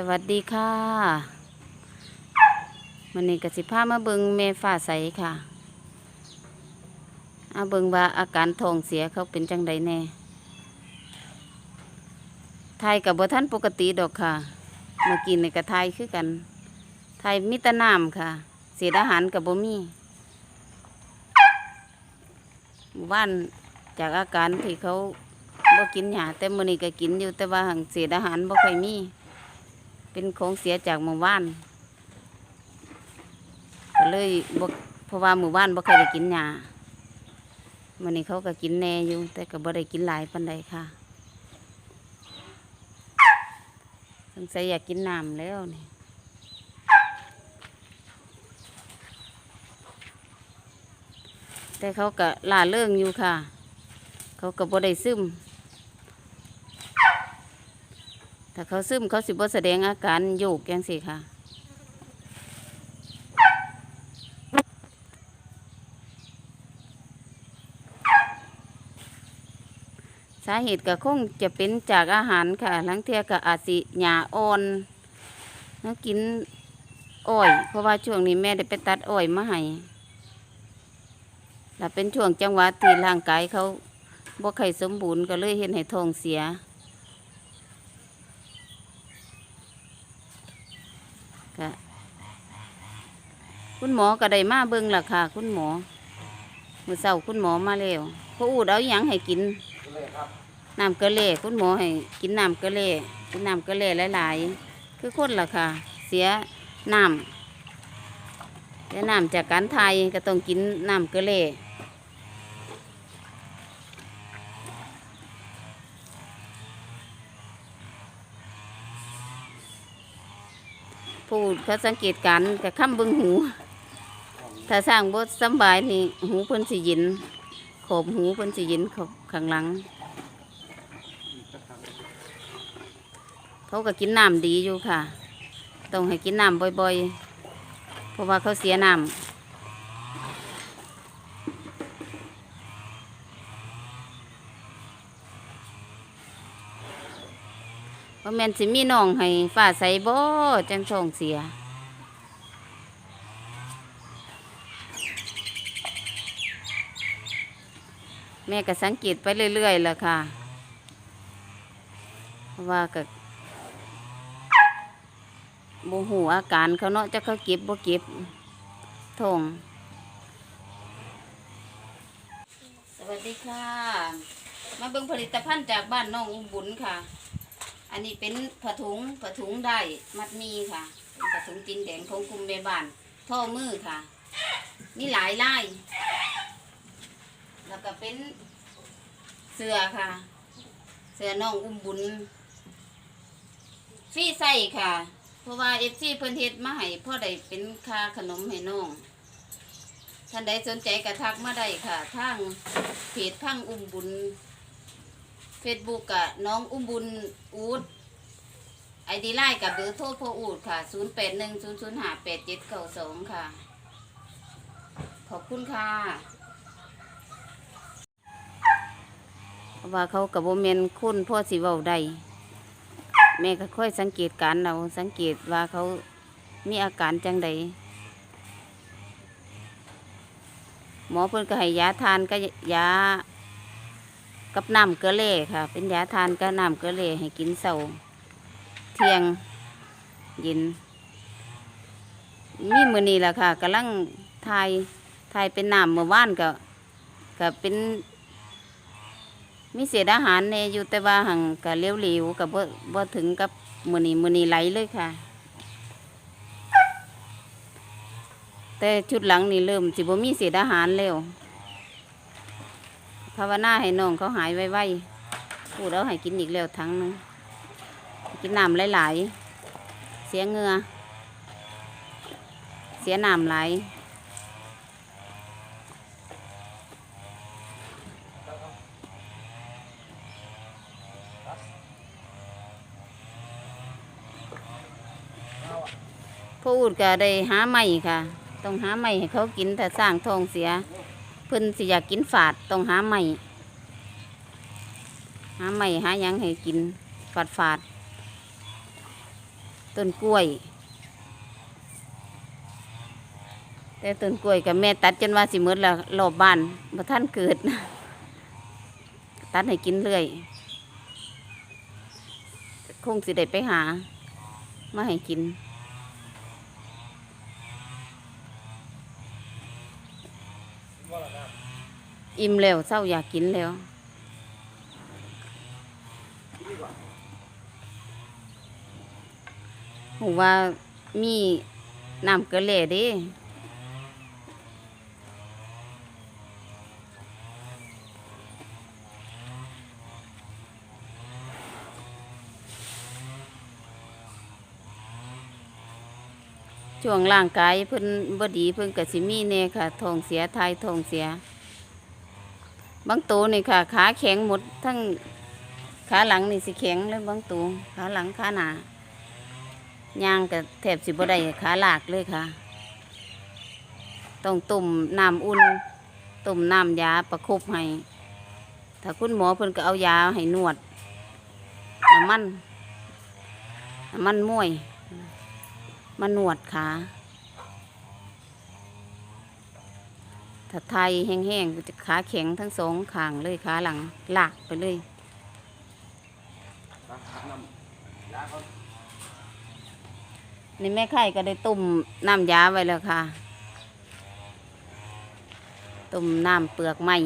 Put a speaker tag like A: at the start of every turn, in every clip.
A: สวัสดีค่ะมันนี้กสิพามาเบิงเมฟ้าใสค่ะอาเบิงว่าอาการท้องเสียเขาเป็นจังใดแน่ทายกับบ่ท่านปกติดอกค่ะมื่อกินในกระทายคือกันทายมิตรน้ำค่ะ เสียอาหารกับบ่มีหมู่บ้านจากอาการที่เขาบ่กินหยาแต่มื้อนี้ก็กินอยู่แต่ว่าหังเสียอาหารบ่ค่อยมี เป็นของเสียจากหมู่บ้านก็เลยบ่เพราะว่าหมู่บ้านบ่เคยได้กินหญ้ามื้อนี้เขาก็กินแน่อยู่ แต่ก็บ่ได้กินหลายปานใดค่ะสงสัยอยากกินน้ำแล้วนี่แต่เขาก็ล่าเริงอยู่ค่ะ เขาก็บ่ได้ซึม ถ้าเขาซึมเขาสิบ่แสดงอาการโยกยังสิค่ะ สาเหตุก็คงจะเป็นจากอาหารค่ะหลังเทียก็อาจสิหญ้าอ่อนแล้วกินอ้อย เพราะว่าช่วงนี้แม่ได้ไปตัดอ้อยมาให้แล้วเป็นช่วงจังหวะที่ร่างกายเขาบ่ค่สมบูรณ์ก็เลยเห็นให้ท้องเสีย ค่ะ คุณหมอก็ได้มาเบิ่งล่ะค่ะ คุณหมอมื้อเช้าคุณหมอมาแล้วเขาอูดเอาหยังให้กินน้ำกระเล่คุณหมอให้กินน้ำกระเล่กินน้ำกระเล่หลายๆ คือคนล่ะค่ะ เสียน้ำเสียน้ำจากการไทยก็ต้องกินน้ำกระเล่ ดเขาสังเกตการกับคำบึงหู ถ้าสร้างบทสบายนี่หูเพิ่นสิยินขอบหูเพิ่นสิยินขอบข้างหลัง เขาก็กินน้ำดีอยู่ค่ะ ต้องให้กินน้ำบ่อยๆ เพราะว่าเขาเสียน้ำเพราะ แม่นสิมีน้องให้ฝ้าใสบ่จังท้องเสีย แม่ก็สังเกตไปเรื่อยๆแหละค่ะ ว่าก็บ่หูอาการเขาเนาะจะเขาเก็บบ่เก็บทงสวัสดีค่ะ มาเบิ่งผลิตภัณฑ์จากบ้านน้องอุบุญค่ะ อันนี้เป็นผ้าถุงผ้าถุงได้มัดมีค่ะเป็นผ้าถุงจินแดงของกลุ่มแม่บ้านท่อมือค่ะมีหลายไลายแล้วก็เป็นเสือค่ะ เสือน้องอุ้มบุญฟรีใส่ค่ะ เพราะว่าเอฟซีเพิ่นเฮ็ดมาให้พ่อได้เป็นค่าขนมให้น้องท่านใดสนใจกระทักมาได้ค่ะทางเพจพังอุ้มบุญ เฟซบุ๊กกะน้องอุ้มบุญอูดไอดีไลน์กับเบอร์โทรพ่ออูดค่ะ 0 8 1 0 0 5 8 7 9 2 ค่ะ ขอบคุณค่ะ ว่าเขากับโบเมนคุณพ่อสิเว้าได้แม่ก็ค่อยสังเกตการณ์เราสังเกตว่าเขามีอาการจังใดหมอเพิ่นก็ให้ยาทานก็ยา กับน้ำเกลือแร่ค่ะ เป็นยาทานกับน้ำเกลือแร่ให้กินเสาเที่ยงเย็นมีมือนี้แหละค่ะกำลังทายทายเป็นน้ำเมื่อวานก็ก็เป็น มีเศษอาหารในอยู่แต่ว่าหังกะเลี้ยวหลิวกับบ่บ่ถึงกับมือนีมือนีไหลเลยค่ะ แต่ชุดหลังนี่เริ่มสิบ่มีเศษอาหารแล้ว ภาวนาให้น้องเขาหายไวๆพูดแล้วให้กินอีกแล้วทั้งนึงกินน้ำหลายๆ เสียเงือ เสียน้ำไหลายพูดก็ได้หาไม่ค่ะ ต้องหาไม่ให้เขากินถ้าสร้างทองเสีย เพิ่นสิอยากกินฝาดต้องหาไม่หาไม่หายังให้กินฝาดฝาดต้นกล้วย แต่ต้นกล้วยกับแม่ตัดจนว่าสิหมดละรอบบ้านบ่ท่านเกิด ตัดให้กินเรื่อยคงสิได้ไปหา มาให้กิน อิ่มแล้วเศร้าอยากกินแล้วผมว่ามีน้ำเกลือแร่เดิ ช่วงร่างกายเพิ่นบดีเพิ่นกสิมีแน่ค่ะทองเสียทายทองเสีย บางตัวนี่ค่ะ ขาแข็งหมดทั้งขาหลังนี่สิแข็งเลยบางตัวขาหลังขาหนาย่างกับแถบสิบได้ขาหลากเลยค่ะ ต้องตุ่มน้ำอุ่นตุ่มน้ำยาประคบให้ ถ้าคุณหมอเพิ่นก็เอายาให้นวดน้ำมันน้ำมันมวย มาหนวดขาถ้าไทยแห้งๆจะขาแข็งทั้งสองข้างเลยขาหลังหลากไปเลยนี่แม่ไข่ก็ได้ตุ่มน้ำยาไว้แล้วค่ะ ตุ่มน้ำเปลือกไม้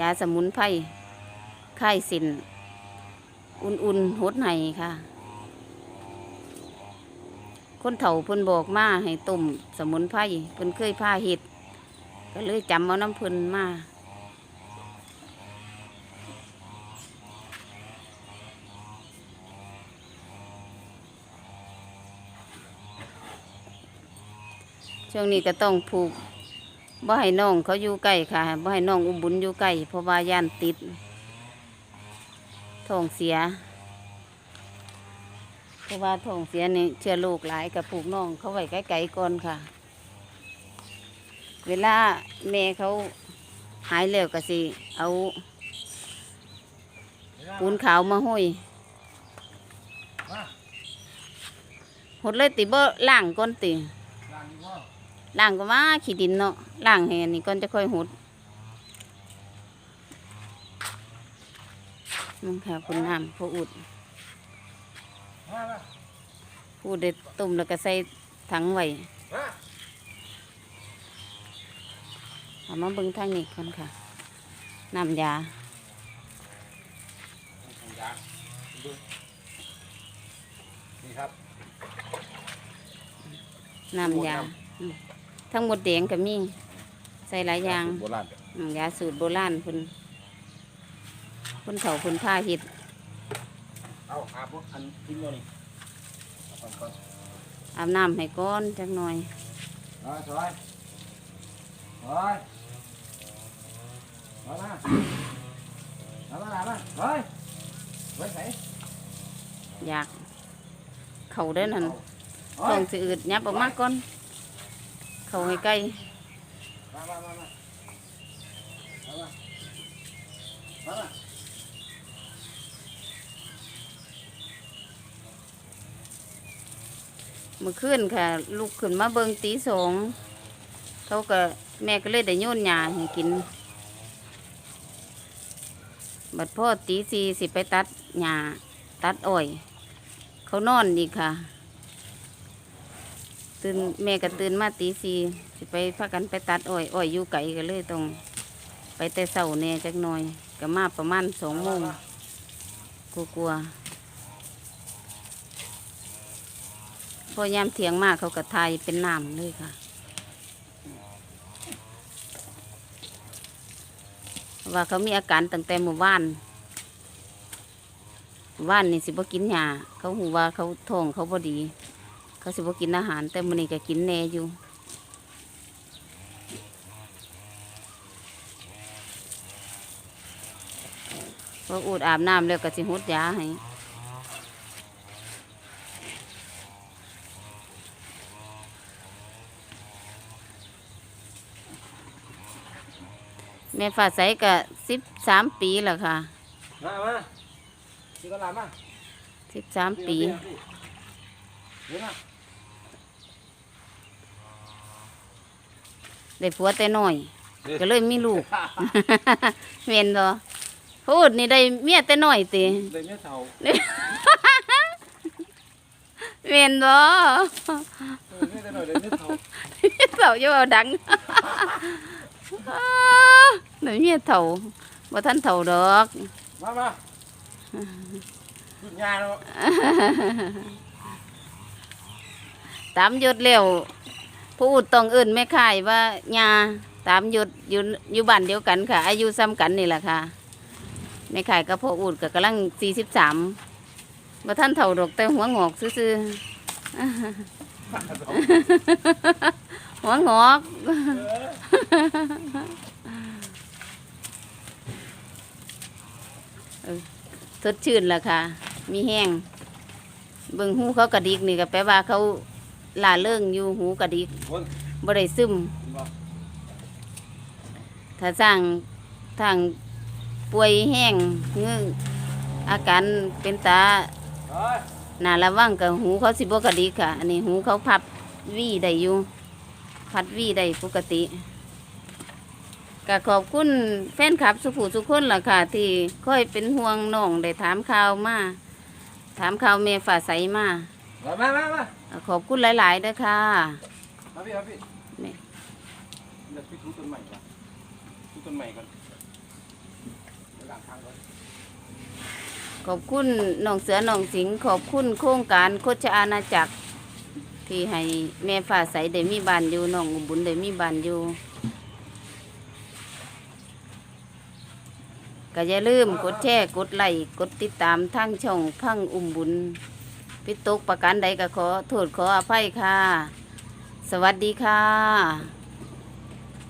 A: ยาสมุนไพรไข้สิน อุ่นๆหดไห้ค่ะ คนเฒ่าเพิ่นบอกมาให้ต้มสมุนไพรเพิ่นเคยพาเห็ดก็เลยจำเอาน้ำเพิ่นมาช่วงนี้ก็ต้องผูกบ่ให้น้องเขาอยู่ใกล้ค่ะบ่ให้น้องอุบุญอยู่ใกล้เพราะว่าย่านติด ท้องเสีย เพราะว่าท้องเสียนี่เชื้อโรคหลายกับผูกน้องเขาไว้ไกลๆก่อนค่ะ เวลาแม่เขาหายแล้วก็สิเอาปูนขาวมาห้อยหดเลยติบ่ล่างก่อนติล่างก็ว่าขี้ดินเนาะล่างให้อันนี้ก่อนจะค่อยหด มึงค่ะคุณน้ำพออุดพูดได้ต้มแล้วก็ใส่ถังไว้เอามาเบิ่งทางนี้ก่อนค่ะน้ำยา
B: นี่ครับ
A: น้ำยาอืมทั้งหมดแดงก็มี ใส่หลายอย่าง
B: โบราณ
A: อืมยาสูตรโบราณเพิ่ นเพิ่นเฒ่าเพิ่นผ้าเฮ็ด
B: เอาอาบอันทิ้งเลยเอาก่อนก่อน
A: อาบน้ำให้ก้อนจักหน่อย
B: เอาสวยสวยมามามามามาเฮ้ยไว้ไหน
A: อยาก เข้าเด้อนั่น
B: เฮ้
A: ต้อยงสิอืดยับออกมาก่อน เข้าให้ใกล้
B: มามามามามามา
A: เมื่อคืนค่ะลุกขึ้นมาเบิงตีสองเขาก็แม่ก็เลยได้โยนหญ้าให้กิน บัดพ่อตีสี่สิไปตัดหญ้าตัดอ้อย เขานอนอีกค่ะ ตื่นแม่ก็ตื่นมาตีสี่สิไปพากันไปตัดอ้อยอ้อยอยู่ไกลก็เลยต้อง ไปแต่เสาเนี่ยจักหน่อยก็มาประมาณสองโมงกลัวๆ พอยามเถียงมากเขาก็ทายเป็นน้ำเลยค่ะ ว่าเขามีอาการตั้งแต่เมื่อวานว่านนี่สิบ่กินหญ้าเขาหูว่าเขาท้องเขาพอดี เขาสิบ่กินอาหาร แต่มื้อนี้ก็กินแน่อยู่พออูดอาบน้ำแล้วก็สิหดยาให้ แม่ฝาใสก็สิบสามปีแล้วค่ะ
B: มามาที่ตลาดมา
A: สิบสามปี
B: เดี๋ยวนะ
A: ได้ผัวแต่น้อย ก็เลยมีลูกเวียนบ่พูดนี่ได้เมียแต่น้อยติ
B: เลยไม่เท่า
A: เวียนบ่
B: เออไม่ได้หน่อยเลยไม่เท่า
A: เฒ่าอยู่เอาดัง ได้เมียเฒ่าบ่ทันเฒ่าดอก
B: มามาหยุดงานแล้ว
A: ตามยศแล้วผู้อุดต้องเอิ้นแม่ข่ายว่าญาตามยศอยู่อยู่บ้านเดียวกันค่ะ อายุซ้ำกันนี่แหละค่ะแม่ข่ายกับพ่ออุดก็กำลัง43บ่ทันเฒ่าดอกแต่หัวงอกซื่อๆ หัวงอกสดชื่นล่ะค่ะ มีแห้งเบิ่งหูเขากระดิกนี่ก็แปลว่าเขาล่าเริงอยู่หูกระดิก
B: คน
A: บ่ได้ซึม
B: บอก
A: ถ้าสร้างทางป่วยแห้งเงื้ออาการเป็นตา
B: เฮ้ย
A: น่าระวังกับหูเขาสิบ่กระดิกค่ะ อันนี้หูเขาพับวี่ได้อยู่ พัดวี่ได้ปกติก็ขอบคุณแฟนคลับสุผู้สุคนล่ะค่ะ ที่ค่อยเป็นห่วงน้องได้ถามข่าวมาถามข่าวเมฝ่าใสมา
B: มามามามา
A: ขอบคุณหลายๆเด้อค่ะ
B: มาพี่มาพี่
A: นี่
B: เดี๋ยวพี่ทุบต้นใหม่ก่อนทุบต้นใหม่ก่อนเดี๋ยวหลังทางก่อน
A: ขอบคุณน้องเสือน้องสิงห์ขอบคุณโครงการโคชอาณาจักร ที่ให้แม่ฝ่าใสได้มีบ้านอยู่น้องอุบุญได้มีบ้านอยู่ก็อย่าลืมกดแชร์กดไลค์กดติดตามทั้งช่องพังอุ้มบุญพิตกประกันใดก็ขอโทษขออภัยค่ะ สวัสดีค่ะ